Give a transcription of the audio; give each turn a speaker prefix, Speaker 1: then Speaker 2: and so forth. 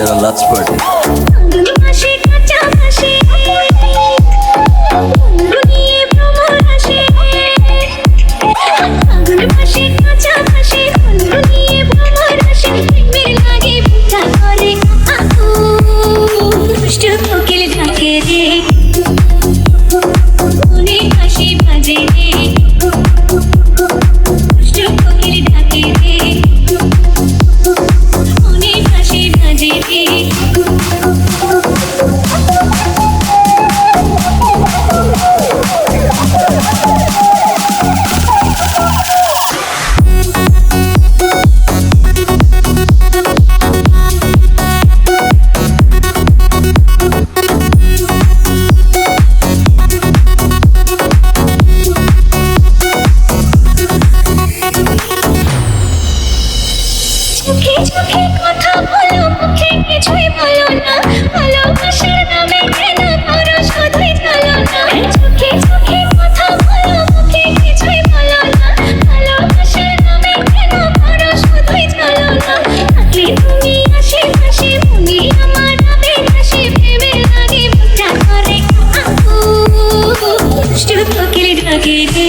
Speaker 1: ব্লাডস্পট ফাগুন
Speaker 2: পার্টি কাঁচা চোখে কথা বলো, মুখে কিছুই বলো না। ভালোবাসার নামে কেন করো শুধুই চলো না। চোখে চোখে কথা বলো, মুখে কিছুই বলো না। ভালোবাসার নামে কেন করো শুধুই চলো না। থাকলে তুমি আশেপাশে তুমি আমার নামে হাসি ভেবে লাগে মুখটা করে। কাকু চোখ কেলে ডাকে রে